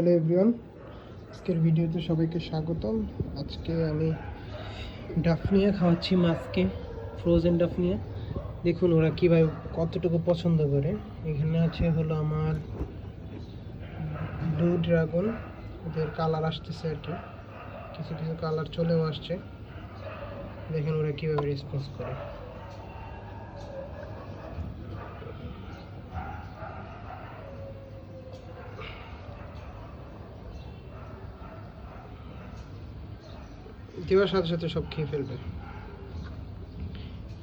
Hello everyone আজকের ভিডিওতে সবাইকে স্বাগতম। আজকে আমি ডাফনিয়া খাওয়াচ্ছি মাছকে ফ্রোজেন ডাফনিয়া দেখুন ওরা কীভাবে কতটুকু পছন্দ করে। এখানে আছে হলো আমার ব্লু ড্রাগন ওদের কালার আসতেছে আর কি। কিছু কিছু কালার চলেও আসছে। দেখেন ওরা কীভাবে রেসপন্স করে। দেওয়ার সাথে সাথে সব খেয়ে ফেলবে।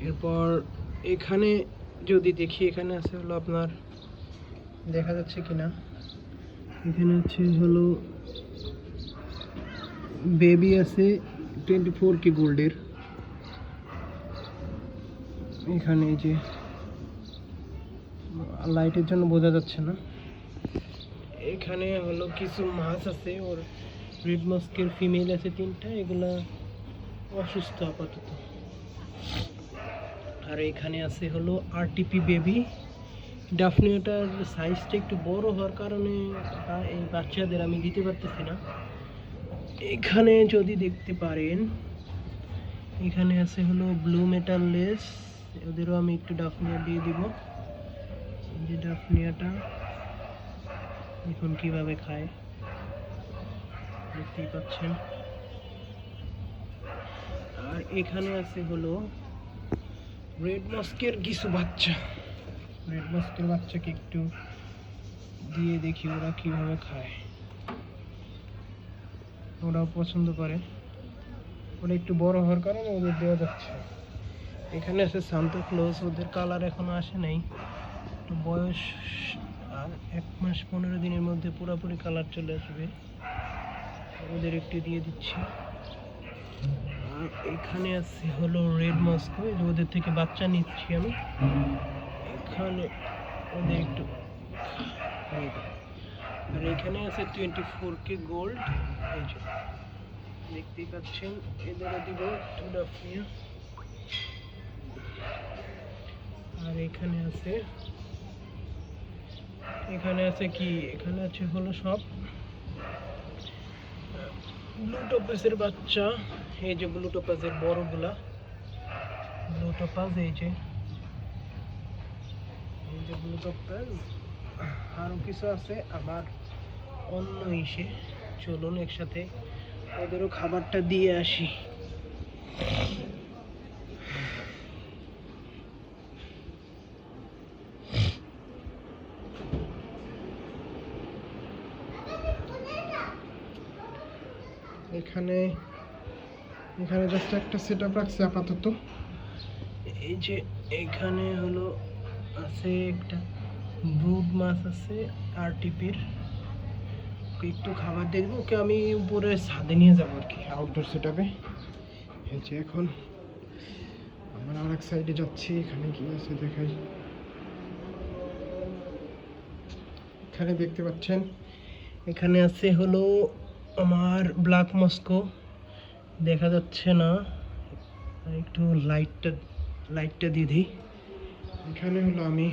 এরপর এখানে যদি দেখি এখানে আছে হলো আপনার, দেখা যাচ্ছে কি না এখানে আছে হলো বেবি আছে টোয়েন্টি ফোর কি গোল্ডের। এখানে যে লাইটের জন্য বোঝা যাচ্ছে না। এখানে হলো কিছু মাছ আছে, ওর রেড মাস্কের ফিমেল আছে তিনটা, এগুলা অসুস্থ আপাতত। আর এখানে আছে হলো আরটিপি বেবি ডাফনিওটার সাইজটা একটু বড় হওয়ার কারণে এই বাচ্চাদের আমি দিতে পারতেছি না। এখানে যদি দেখতে পারেন, এখানে আছে হলো ব্লু মেটাল লেস ওদেরও আমি একটু ডাফনিয়া দিয়ে দিব। যে ডাফনিয়াটা এখন কীভাবে খায়। দেখতেই পাচ্ছেন। আর এখানে আছে হলো রেড মস্কের কিছু বাচ্চা। রেড মস্কের বাচ্চাকে একটু দিয়ে দেখি ওরা কীভাবে খায়। ওরাও পছন্দ করে। ওরা একটু বড় হওয়ার কারণে ওদের দেওয়া যাচ্ছে। এখানে আছে সান্তা ক্লোজ, ওদের কালার এখনও আসে নাই। একটু বয়স, আর এক মাস পনেরো দিনের মধ্যে পুরোপুরি কালার চলে আসবে। ওদের একটু দিয়ে দিচ্ছি। আর এখানে আছে হলো রেড মস্কো ওদের থেকে বাচ্চা নিচ্ছি আমি। এখানে ওদের একটু আর এখানে আছে টোয়েন্টি ফোর কে গোল্ড দেখতেই পাচ্ছেন এদেরও দিব আর এখানে আছে এখানে আছে কি? এখানে আছে হলো সব। ব্লু বাচ্চা, এই যে ব্লু টপাসের বড়গুলা। ব্লু এই যে এই যে ব্লু আরও কিছু আছে আমার অন্য ইসে। চলুন একসাথে ওদেরও খাবারটা দিয়ে আসি। এখানে এখানে জাস্ট একটা সেট আপ রাখছি আপাতত। এই যে এখানে হলো, আছে একটা ব্রুড মাছ আছে আরটিপির একটু খাবার দেখব ওকে আমি উপরে ছাদে নিয়ে যাব আর কি আউটডোর সেট আপে এই যে এখন আমরা আর এক সাইডে যাচ্ছি, এখানে কি আছে দেখাই। এখানে দেখতে পাচ্ছেন, এখানে আছে হলো আমার ব্ল্যাক মস্কো দেখা যাচ্ছে না। একটু লাইটটা লাইটটা দিয়ে দিই। এখানে হলো আমি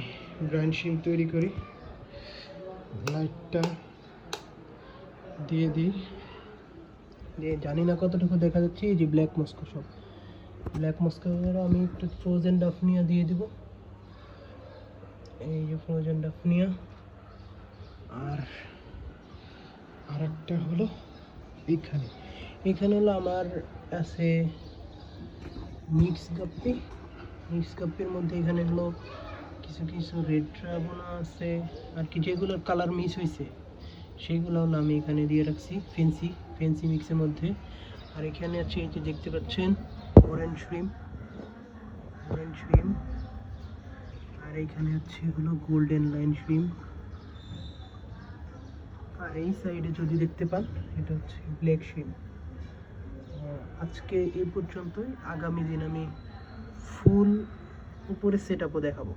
ব্রাইন শিম তৈরি করি। লাইটটা দিয়ে দিই। দিয়ে জানি না কতটুকু দেখা যাচ্ছে, এই যে ব্ল্যাক মস্কো সব। ব্ল্যাক মস্কো আমি একটু ফ্রোজেন ডাফনিয়া দিয়ে দিব। এই যে ফ্রোজেন ডাফনিয়া আর আর একটা হলো এইখানে এখানে হলো আমার আছে মিক্স গাপ্পি মিক্স গাপ্পির মধ্যে এখানে হলো কিছু কিছু রেড ড্রাগনা আছে। আর কি যেগুলোর কালার মিস হয়েছে সেইগুলো হলো আমি এখানে দিয়ে রাখছি ফেন্সি ফেন্সি মিক্সের মধ্যে। আর এখানে আছে এই যে দেখতে পাচ্ছেন অরেঞ্জ শ্রিম অরেঞ্জ শ্রিম আর এখানে আছে হলো গোল্ডেন লাইন আর এই সাইডে যদি দেখতে পান, এটা হচ্ছে ব্ল্যাক শিপ আজকে এই পর্যন্তই। আগামী দিন আমি ফুল উপরে সেট আপও দেখাবো।